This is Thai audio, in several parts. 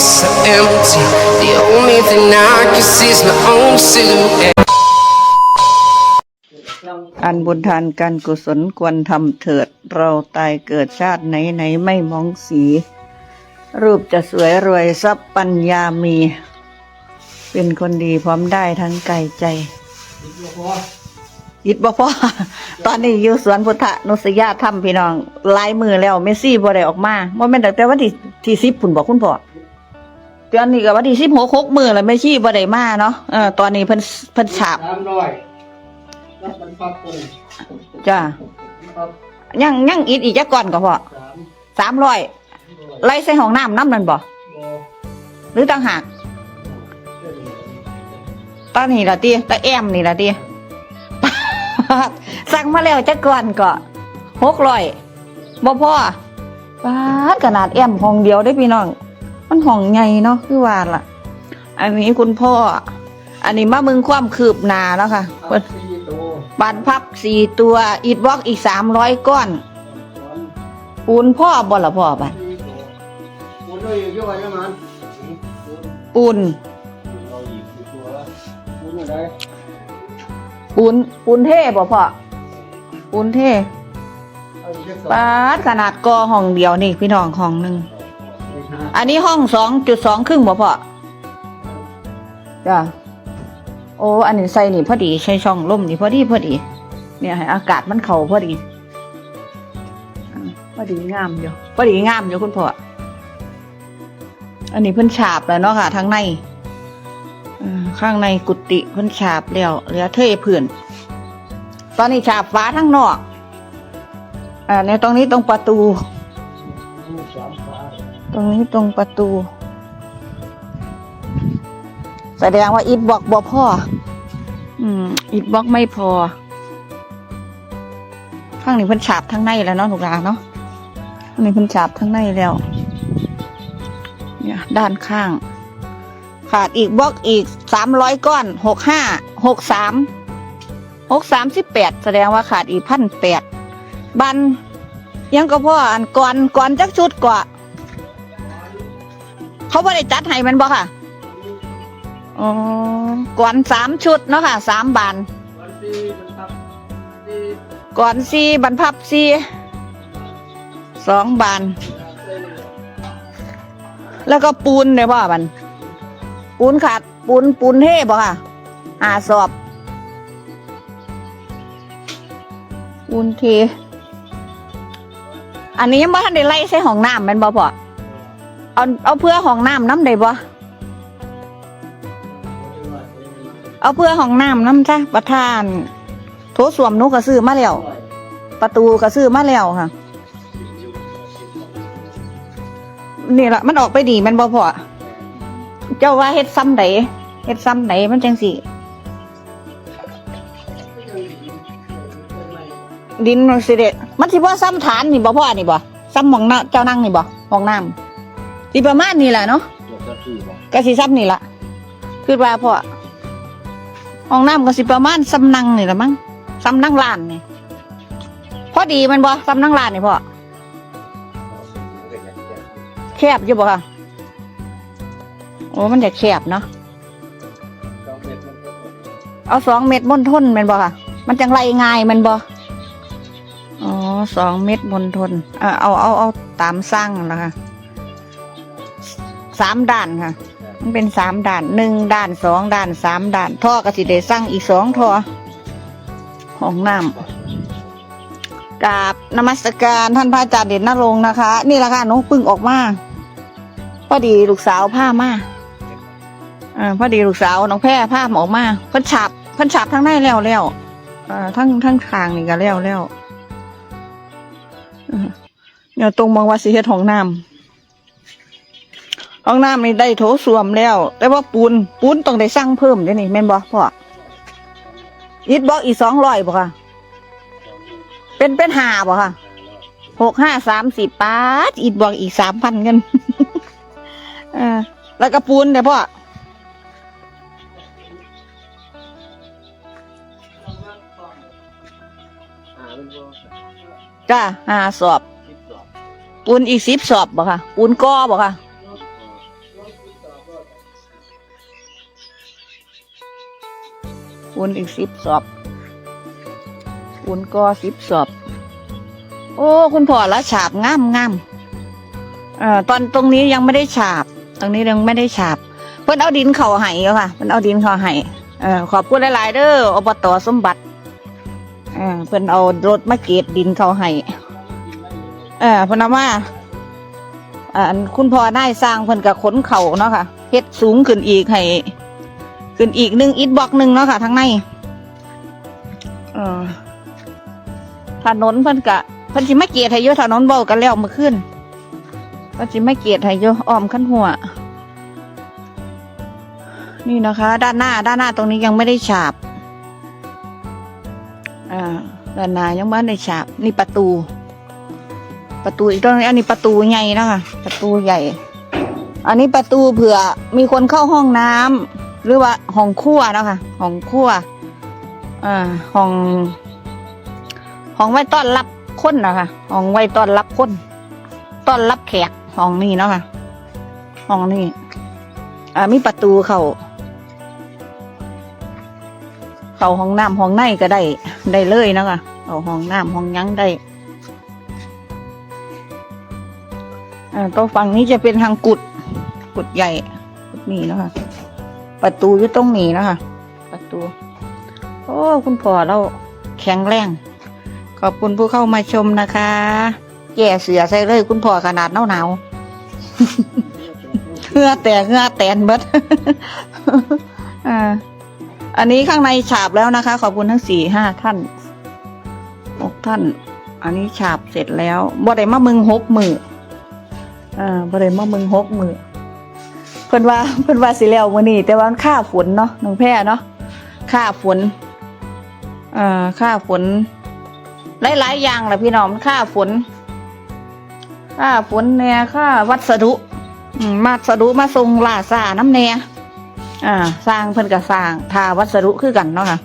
is so empty. The only thing I can see is my own silhouette. อันบุญทานการกุศลควรทำเถิด เราตายเกิดชาติไหนไหนไม่มองสี รูปจะสวยรวยทรัพย์ปัญญามี เป็นคนดีพร้อมได้ทั้งกายใจยิดบ่พอตอนนี้อยู่สวนพุทธนุสยาธรรมพี่น้องลายมือแล้วเมสซี่บ่ได้ออกมาบ่แม่นตั้งแต่วันที่ที่สิบพุ่นบอกคุณพ่อ ตอนนี้ก็วันที่สิบหกหกมือแล้วเมสซี่บ่ได้มาเนาะเออตอนนี้เพิ่นเพิ่นฉาบสามร้อยรับมันปรับปรุงจ้าครับยังยังอีกอีกจักก่อนก็พอสามสามร้อยไล่ใส่ห้องน้ำน้ำนั่นบ่โบหรือต่างหากตอนนี้ละตีตาแอมนี่ละตีสั่งมาแล้วจักก่อนก็หกร้อยบ่พอป้าดขนาดแอมห้องเดียวได้พี่น้อง มันห้องใหญ่เนาะคือว่าล่ะ อันนี้คุณพ่อ อันนี้มามึงความคืบหน้าแล้วค่ะพับสี่ตัวบันพับสี่ตัวอิดบล็อกอีกสามร้อยก้อนสอนปูนพ่อบ่ละพ่อบัดสี่ตัวคุณด้วยอยู่ที่วันนี้มันปูนเราหยิบสี่ตัวคุณอะไรปูนปูนเท่บ่พ่อปูนเท่เอาอีกสักสองปาดขนาดกอห้องเดียวนี่พี่น้องห้องหนึ่ง อันนี้ห้องสองจุดสองครึ่งบ่พ่อจ้ะโอ้อันนี้ใส่นี่พอดีใช้ช่องลมนี่พอดีพอดี เนี่ยให้อากาศมันเข้าพอดีพอดีงามอยู่พอดีงามอยู่คุณพ่ออันนี้เพิ่นฉาบแล้วเนาะค่ะทั้งในข้างในกุฏิเพิ่นฉาบแล้วเหลือเทพื้นตอนนี้ฉาบฟ้าทั้งนอกอ่าในตรงนี้ตรงประตู ตรงนี้ตรงประตู แสดงว่าอิฐบล็อกบ่พออืมอิฐบล็อกไม่พอ ข้างนี้เพิ่นฉาบทั้งในแล้วเนาะลูกหลานเนาะข้างนี้เพิ่นฉาบทั้งในแล้ว เนี่ย ด้านข้าง ขาดอีกบล็อกอีกสามร้อยก้อนหกห้าหกสามหกสามสิบแปดแสดงว่าขาดอีกพันแปดบันยังก็พ่ออันก่อนก่อนจักชุดกว่า เขาไม่ได้จัดให้มันบ่ค่ะอ๋อก่อนสามชุดเนาะค่ะสามบานวันที่มันพับที่ก่อนสี่บรรพับสี่สองบาน เส้นแล้วก็ปูนเนี่ยบ่บัน ปูนขาดปูนปูนเท่บ่ค่ะหาสอบ ปูนเท อันนี้ยังบ่ทันได้ไล่ใส่ห้องน้ำแมันบ่พอ เอาเอาเพื่อห้องน้ำน้ำได้บ่เอาเพื่อห้องน้ำน้ำจ้ะประธาน โถส้วมนุก็ซื้อมาแล้ว ประตูก็ซื้อมาแล้วค่ะนี่ละมันออกไปดีมันบ่พอเจ้าว่าเฮ็ดซ้ำใดเฮ็ดซ้ำใดมันจังสิดินมันสิเด็ดมันสิบ่ซ้ำฐานนี่บ่พ่อนี่บ่ซ้ำมองน้าเจ้านั่งนี่บ่ห้องน้ำ สิประมาณนี้แหละเนาะเดี๋ยวจะสี่บอกก็สิซ้ำนี่ละคือว่าพ่อห้องน้ำก็สิประมาณซ้ำนั่งนี่ละมั้งซ้ำนั่งลานนี่พอดีแมันบ่ซ้ำนั่งลานนี่พ่อแคบอยู่บ่ค่ะโอ้มันจะแคบเนาะสองเม็ดมันก็เอาสองเม็ดมนทนแมันบ่ค่ะ มันจังไรง่ายแมันบ่อ๋อสองเม็ดมนทน เออเอาเอาเอาตามสร้างนะคะ สามด้านค่ะ มันเป็นสามด่านหนึ่งด่านสองด่านสามด่าน ท่อก็สิได้สร้างอีกสองท่อห้องน้ำกราบนมัสการท่านพระอาจารย์เด่นนรงค์นะคะ นี่แหละค่ะหน้องปึ้งออกมาพอดีลูกสาวผ้ามาอ่าพอดีลูกสาวน้องแพร่ผ้าออกมาเพิ่นฉาบเพิ่นฉาบทั้งในแล้วแล้วอ่าทั้งทั้งทางนี่ก็แล้วแล้วอ่าเนี่ยตรงมองว่าสิเฮ็ดห้องน้ำ ห้องน้ำนี่ได้โถส้วมแล้ว แต่ว่าปูนปูนต้องได้สร้างเพิ่มเดี๋ยนี้แม่นบ่พ่ออิดบอกอีกสองร้อยบ่ค่ะ เป็นเป็นหาบ่ค่ะหกห้าสามสิบปาทอิดบอกอีกสามพันเงินเออแล้วก็ปูนเดี๋ยพ่อจ้าหาสอบ ปูนอีกสิบสอบบ่ค่ะ ปูนก้อบ่ค่ะ ปูนอีกสิบสอบปูนก็สิบสอบ โอ้ คุณพ่อละฉาบงามงามเอ่อตอนตรงนี้ยังไม่ได้ฉาบ ตรงนี้ยังไม่ได้ฉาบ เพิ่นเอาดินเข่าให้ค่ะเพิ่นเอาดินเข่าให้เออขอบคุณหลายๆเด้ออบตสมบัติเออเพิ่นเอารถมาเกตดินเข่าให้เออเพิ่นเอามาอ่าอันคุณพ่อได้สร้างเพิ่นกับขนเข่าเนาะค่ะเฮ็ดสูงขึ้นอีกให้ ขึ้นอีกหนึ่งอิฐบล็อกหนึ่งเนาะค่ะทั้งในเออถนนเพิ่นกะเพิ่นสิมาเกตให้อยู่ถนนเว้ากันแล้วเมื่อคืนเพิ่นสิมาเกตให้อยู่อ้อมขั้นหัว นี่นะคะ ด้านหน้า ด้านหน้าตรงนี้ยังไม่ได้ฉาบ อ่าด้านหน้ายังไม่ได้ฉาบ นี่ประตู ประตูอีกตรงนี้อันนี้ประตูใหญ่นะคะประตูใหญ่ อันนี้ประตูเผื่อมีคนเข้าห้องน้ำ หรือว่าห้องครัวเนาะคะห้องครัวอ่าห้องห้องไว้ต้อนรับคนนะคะห้องไว้ต้อนรับคนต้อนรับแขกห้องนี้เนาะค่ะห้องนี้อ่ามีประตูเขาเข้าห้องน้ำห้องในก็ได้ ได้เลยเนาะคะเข้าห้องน้ำห้องยังได้อ่าตัวฝั่งนี้จะเป็นทางกุดกุดใหญ่กุดนี้เนาะคะ ประตูอยู่ตรงนี้เนาะคะประตู โอ้ คุณพ่อเราแข็งแรง ขอบคุณผู้เข้ามาชมนะคะ แก่เสือใส่เลยคุณพ่อขนาดหนาวหนาวๆเหงื่อแตกเหงื่อแตนเบิดอ่าอันนี้ข้างในฉาบแล้วนะคะ ขอบคุณทั้งสี่ห้าท่านหกท่าน อันนี้ฉาบเสร็จแล้วบ่ได้มามึงหกมืออ่าบ่ได้มามึงหกมือ เพิ่นว่าเพิ่นว่าสิแล้วมื้อนี้แต่ว่ามันค่าฝนเนาะน้องแพรเนาะค่าฝนอ่าค่าฝนหลายๆอย่างแหละพี่น้องมันค่าฝนค่าฝนเนี่ยค่าวัสดุมาสดุมาทรงล่าซาน้ำแน่อ่า สร้างเพิ่นก็สร้างทาวัสดุคือกันเนาะค่ะ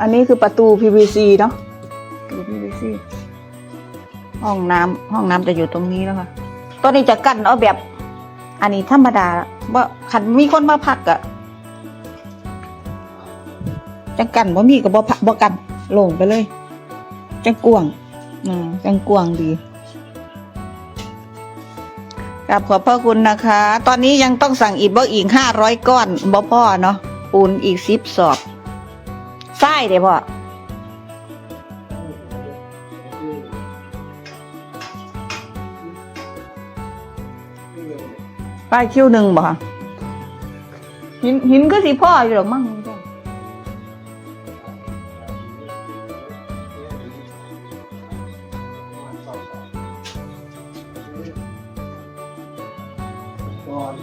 อันนี้คือประตู PVC เนาะประตู PVC ห้องน้ำห้องน้ำจะอยู่ตรงนี้แล้วค่ะตัวนี้จะกั้นเอาแบบ อันนี้ธรรมดาว่าคันมีคนมาพักอะจังกันบ่มีกับบ่พักบ่กันลงไปเลยจังกวางอืมจังกวางดีกราบขอบพระคุณนะคะ ตอนนี้ยังต้องสั่งอีกบ่อีกห้าร้อยก้อนบ่พ่อเนาะปูนอีกสิบสอบไส้เด้พ่อ ป้ายคิวหนึ่งบ่คะหินหินก็สิพ่ออยู่หรอกมั้งก่อน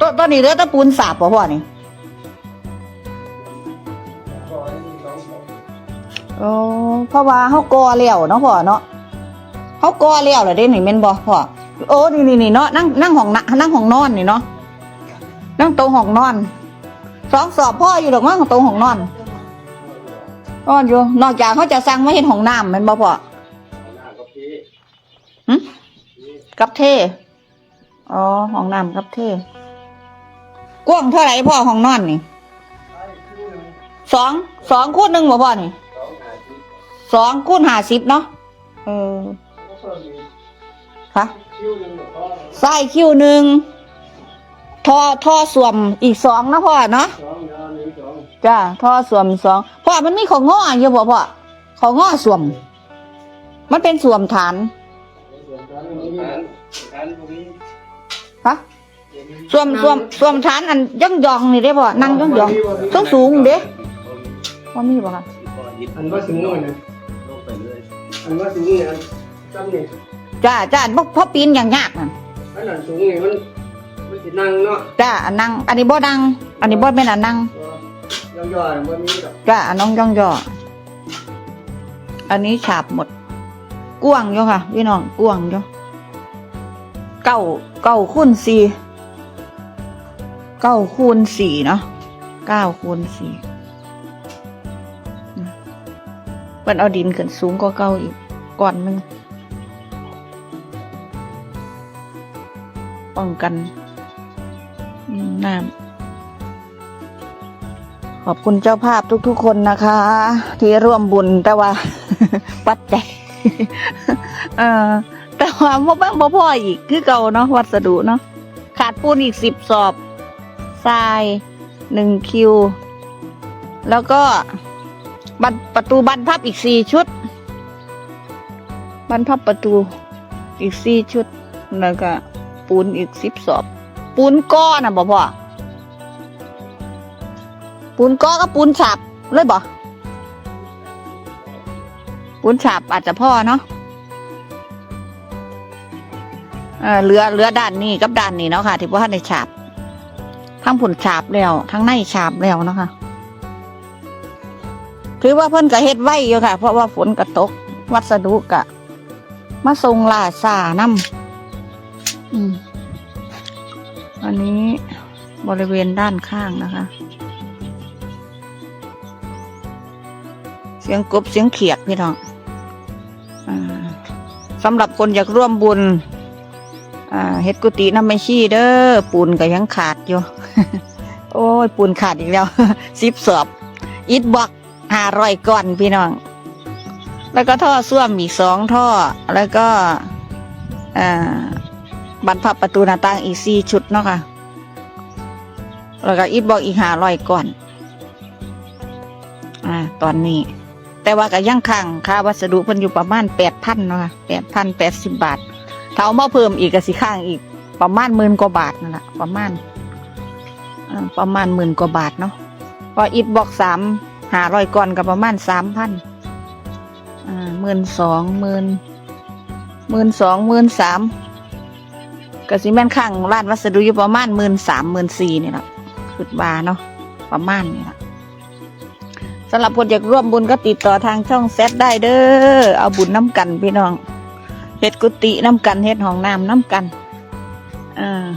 ตตอนนี้เหลือแตะปูนสาบป่พ่อนี่ก่อนนี่สองสองโอ้เพราะว่าเฮากอแล้วเนาะพ่อเนาะเฮากอแล้วเหรอเด้นี่แม่นบ่พ่อ โอ้นี่นี่นี่เนาะนั่งนั่งห้องนะนั่งห้องนอนนี่เนาะนั่งโต๊ะห้องนอนสองสอบพ่ออยู่ดอกมั้งโต๊ะห้องนอนนอนอยู่ นอกจากเขาจะสั่งมาเห็นห้องน้ำม่นบ่พ่อหน้ากับพี่หึกับเทอ๋อห้องน้ำกับเทกว้างเท่าไหร่พ่อห้องนอนนี่สองสองคูณหนึ่งบ่พ่อนี่สองคูณห้าสิบเนาะเออก็เพิ่มอีกค่ะ คิวหนึ่งหรือพ่อไส้คิวหนึ่งทอท่อสวมอีกสองนะพ่อเนาะสองยาวหนึ่งสองจ้าท่อสวมสองพ่อมันมีของง้ออยู่บ่พ่อของง้อสวม มันเป็นสวมฐานส่วนการตรงนี้การตรงนี้ฮะสวมสวมสวมฐานอันย่องยองๆนี่ได้พ่อนั่งย่องยองต้องสูงเด้ว่ามีบ่คะอันว่าสูงหน่อยนะลงไปเลยอันว่าสูงนี่อันจำนี่ จ้าจ้าบ่พ่อปีนอย่างยากน่ะอันนั้นสูงนี่มันมันสินั่งเนาะจ้าอันนั่งอันนี้บ่ดังอันนี้บ่เป็นอันนั่งย่อย่อๆมันมีดอกจ้าอันน้องย่องย่ออันนี้ฉาบหมดกว้างอยู่ค่ะพี่น้องกว้างอยู่เก้าเก้าคูณสี่เก้าคูณสี่เนาะเก้าคูณสี่อืมเพิ่นเอาดินขึ้นสูงกว่าเก้าอีกก่อนหนึ่ง ป้องกันน้ำขอบคุณเจ้าภาพทุกๆคนนะคะ ที่ร่วมบุญแต่ว่า ปัดใจเออแต่ว่าพ่บ้างพ่อพ่ออีกคือเก่าเนาะวัสดุเนาะขาดปูนอีกสิบสอบทรายหนึ่งคิว แล้วก็บันประตูบันพับอีกสี่ชุด บันพับประตูอีกสี่ชุดแล้วก็ ปูนอีกสิบสอบ ปูนก้อนนะบ่พ่อปูนก้อก็ปูนฉาบเลยบ่ปูนฉาบอาจจะพ่อเนาะเออเหลือเหลือด้านนี้กับด้านนี้เนาะค่ะ ที่พ่อในฉาบทั้งผุนฉาบแล้วทั้งในฉาบแล้วเนาะค่ะถือว่าเพิ่นก็เฮ็ดไว้อยู่ค่ะ เพราะว่าฝนกระตก วัสดุกะ มาทรงลาซานำ อันนี้บริเวณด้านข้างนะคะ เสียงกบเสียงเขียดพี่น้องสำหรับคนอยากร่วมบุญเฮ็ดกุฏิน้ำไม่ชี้เด้อปูนก็ยังขาดอยู่ โอ้ย ปูนขาดอีกแล้วสิบสอบ อิดบล็อกห้าร้อยก้อนพี่น้อง แล้วก็ท่อส้วมอีกสองท่อแล้วก็อ่า บันพับประตูหน้าต่างอีกสี่ชุดเนาะค่ะ แล้วก็อิฐบอกอีกหาร้อยก้อน อ่า ตอนนี้ แต่ว่าก็ยังค้างค่าวัสดุเพิ่นอยู่ประมาณแปดพันเนาะค่ะแปดพันแปดสิบบาทถ้าเอามาเพิ่มอีกก็สิค้างอีก ประมาณหมื่นกว่าบาทนั่นแหละประมาณประมาณหมื่นกว่าบาทเนาะพออิฐบอกสามหาร้อยก้อนก็ประมาณสามพันอ่าหมื่นสองหมื่นหมื่นสองหมื่นสาม ก็สิแม่นข้างร้านวัสดุอยู่ประมาณหมื่นสามหมื่นสี่นี่แหละคิดว่าเนาะประมาณนี่แหละสำหรับคนอยากร่วมบุญก็ติดต่อทางช่องแซดได้เด้อเอาบุญน้ำกันพี่น้องเฮ็ดกุฏิน้ำกันเฮ็ดห้องน้ำน้ำกันอ่า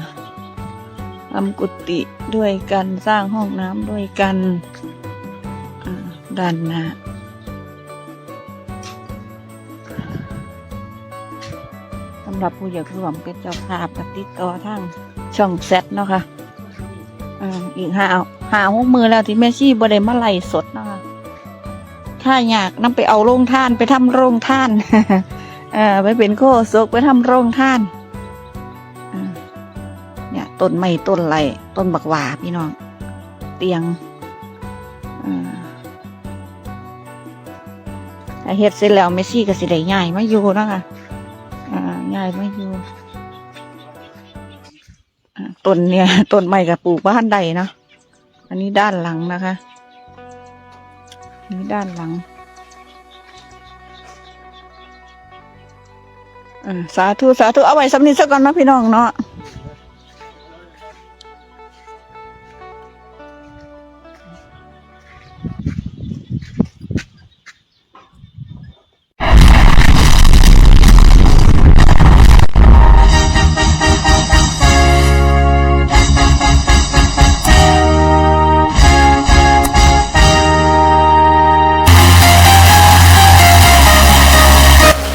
ทำกุฏิด้วยกันสร้างห้องน้ำด้วยกันด้านหน้า รับผู้อยากร่วมเป็นเจ้าภาพกติดต่อทางช่องแซดเนาะค่ะอ่าอีกหาหาหกมือแล้วที่แม่ชีบ่ได้มาไล่สดเนาะค่ะถ้าอยากนำไปเอาโรงท่านไปทำโรงท่านเออไปเป็นโคศกไปทำโรงท่านเนี่ยต้นไม้ต้นไรต้นบักหว่าพี่น้อง เตียงอ่าเฮ็ดเสร็จแล้วแม่ชีก็สิได้ย้ายมาอยู่เนาะค่ะ ยายไม่อยู่ต้นเนี่ยต้นใหม่กับปลูกบ้านใดเนาะอันนี้ด้านหลังนะคะนี้ด้านหลังอ่าสาธุสาธุเอาไว้สำนีสักก่อนนะพี่น้องเนาะ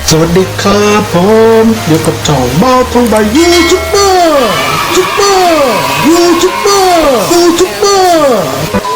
สวัสดีครับผมอยู่กับช่องเมาทองใบยูทูบเบอร์ยูทูบเบอร์ยูทูบเบอร์ยูทูบเบอร์